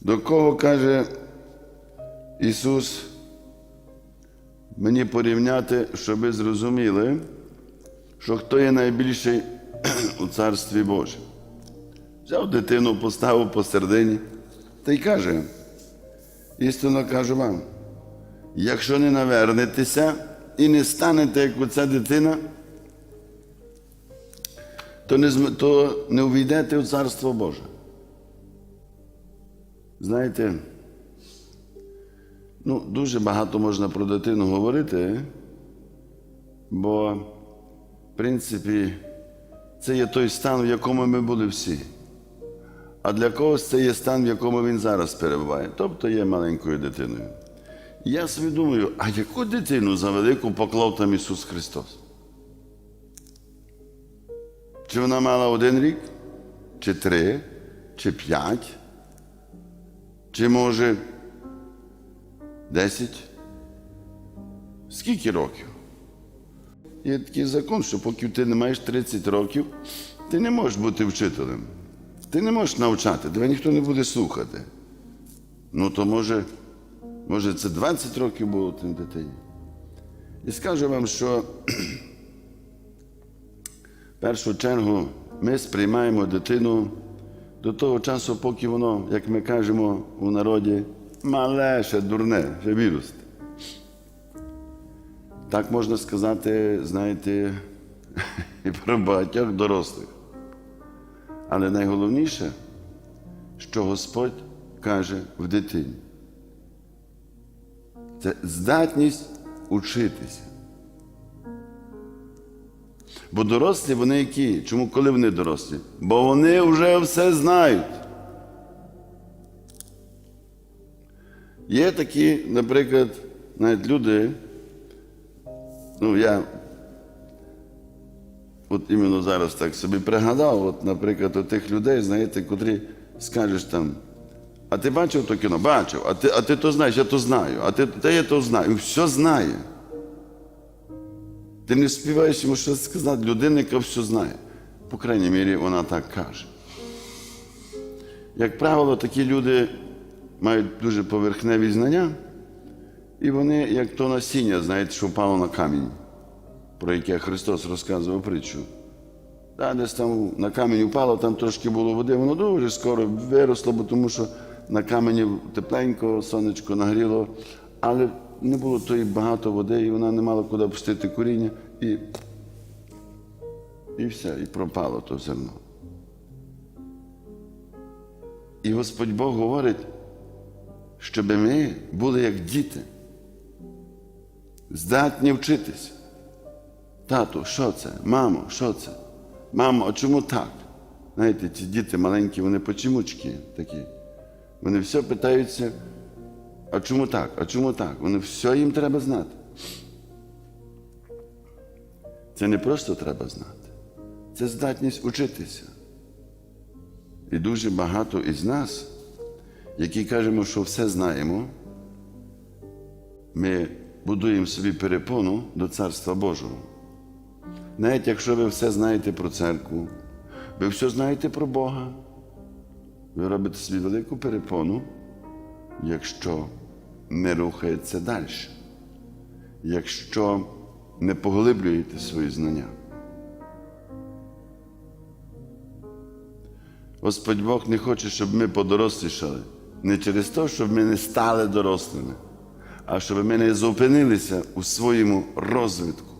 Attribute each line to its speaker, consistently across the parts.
Speaker 1: До кого каже Ісус мені порівняти, щоб ви зрозуміли, що хто є найбільший у Царстві Божому. Взяв дитину, поставив посередині та й каже, істинно кажу вам, якщо не навернетеся і не станете, як оця дитина, то не, то не увійдете у Царство Боже. Знаєте, ну, дуже багато можна про дитину говорити, бо, в принципі, це є той стан, в якому ми були всі. А для когось це є стан, в якому він зараз перебуває, тобто є маленькою дитиною. Я собі думаю, а яку дитину за велику поклав там Ісус Христос? Чи вона мала один рік, чи три, чи п'ять, чи може десять? Скільки років? Є такий закон, що поки ти не маєш 30 років, ти не можеш бути вчителем. Ти не можеш навчати, тебе ніхто не буде слухати. Ну, то може, може це 20 років було тим дитині. І скажу вам, що в першу чергу ми сприймаємо дитину до того часу, поки воно, як ми кажемо у народі, мале, ще дурне, ще вірус. Так можна сказати, знаєте, і про багатьох дорослих. Але найголовніше, що Господь каже в дитині, це здатність учитися. Бо дорослі вони які? Чому коли вони дорослі? Бо вони вже все знають. Є такі, наприклад, навіть люди, ну я от іменно зараз так собі пригадав, от, наприклад, от тих людей, знаєте, котрі скажеш там, а ти бачив то кіно? Бачив, а ти, а ти то знаєш, я то знаю, а ти те я то знаю, все знає. Ти не співаєш йому щось сказати, людина, яка все знає. По крайній мірі, вона так каже. Як правило, такі люди мають дуже поверхневі знання, і вони, як то насіння, знаєте, що впало на камінь, про яке Христос розказував притчу. Та, десь там на камінь впало, там трошки було води, воно дуже скоро виросло, бо тому що на камені тепленько, сонечко нагріло, але не було тої багато води, і вона не мала куди пустити коріння, і, і все, і пропало то зерно. І Господь Бог говорить, щоб ми були як діти, здатні вчитися. Тату, що це? Мамо, що це? Мамо, а чому так? Знаєте, ці діти маленькі, вони почемучки такі. Вони все питаються, а чому так? А чому так? Вони все їм треба знати. Це не просто треба знати, це здатність учитися. І дуже багато із нас, які кажемо, що все знаємо, ми будуємо собі перепону до Царства Божого. Навіть якщо ви все знаєте про церкву, ви все знаєте про Бога, ви робите собі велику перепону, якщо не рухаєтеся далі, якщо не поглиблюєте свої знання. Господь Бог не хоче, щоб ми подорослішали. Не через те, щоб ми не стали дорослими, а щоб ми не зупинилися у своєму розвитку.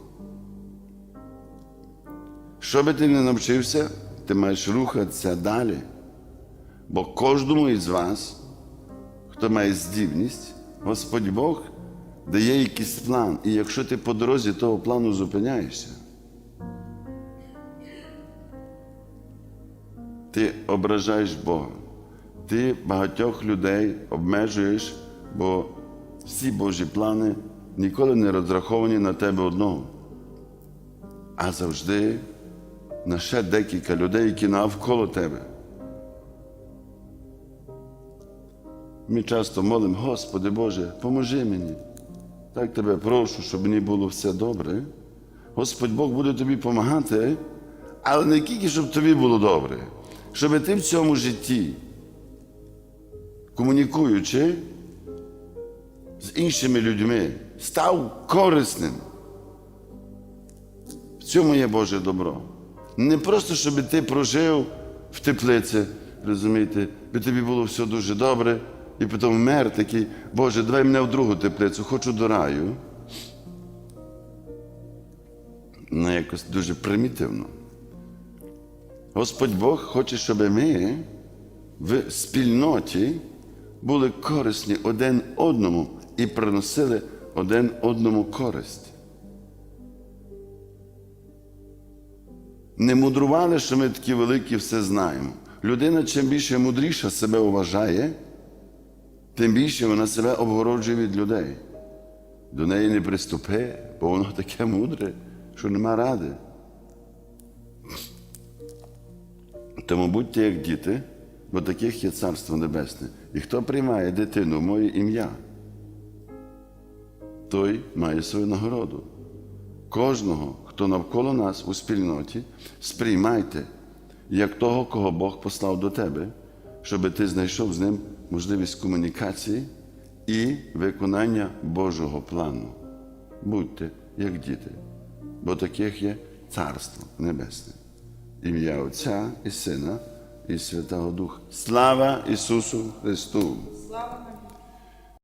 Speaker 1: Що би ти не навчився, ти маєш рухатися далі. Бо кожному із вас, хто має здібність, Господь Бог дає якийсь план. І якщо ти по дорозі того плану зупиняєшся, ти ображаєш Бога. Ти багатьох людей обмежуєш, бо всі Божі плани ніколи не розраховані на тебе одного, а завжди на ще декілька людей, які навколо тебе. Ми часто молимо, Господи Боже, поможи мені. Так тебе прошу, щоб мені було все добре. Господь Бог буде тобі допомагати, але не тільки, щоб тобі було добре, щоб ти в цьому житті комунікуючи з іншими людьми, став корисним. В цьому є Боже добро. Не просто, щоб ти прожив в теплиці, розумієте, би тобі було все дуже добре, і потім вмер такий, Боже, давай мене в другу теплицю, хочу до раю. Ну, якось дуже примітивно. Господь Бог хоче, щоб ми в спільноті були корисні один одному і приносили один одному користь. Не мудрували, що ми такі великі все знаємо. Людина, чим більше мудріша себе вважає, тим більше вона себе обгороджує від людей. До неї не приступи, бо воно таке мудре, що нема ради. Тому будьте як діти, бо таких є Царство Небесне. І хто приймає дитину в моє ім'я, той має свою нагороду. Кожного, хто навколо нас у спільноті, сприймайте як того, кого Бог послав до тебе, щоб ти знайшов з ним можливість комунікації і виконання Божого плану. Будьте як діти, бо таких є Царство Небесне. Ім'я Отця і Сина і Святого Духа. Слава Ісусу Христу!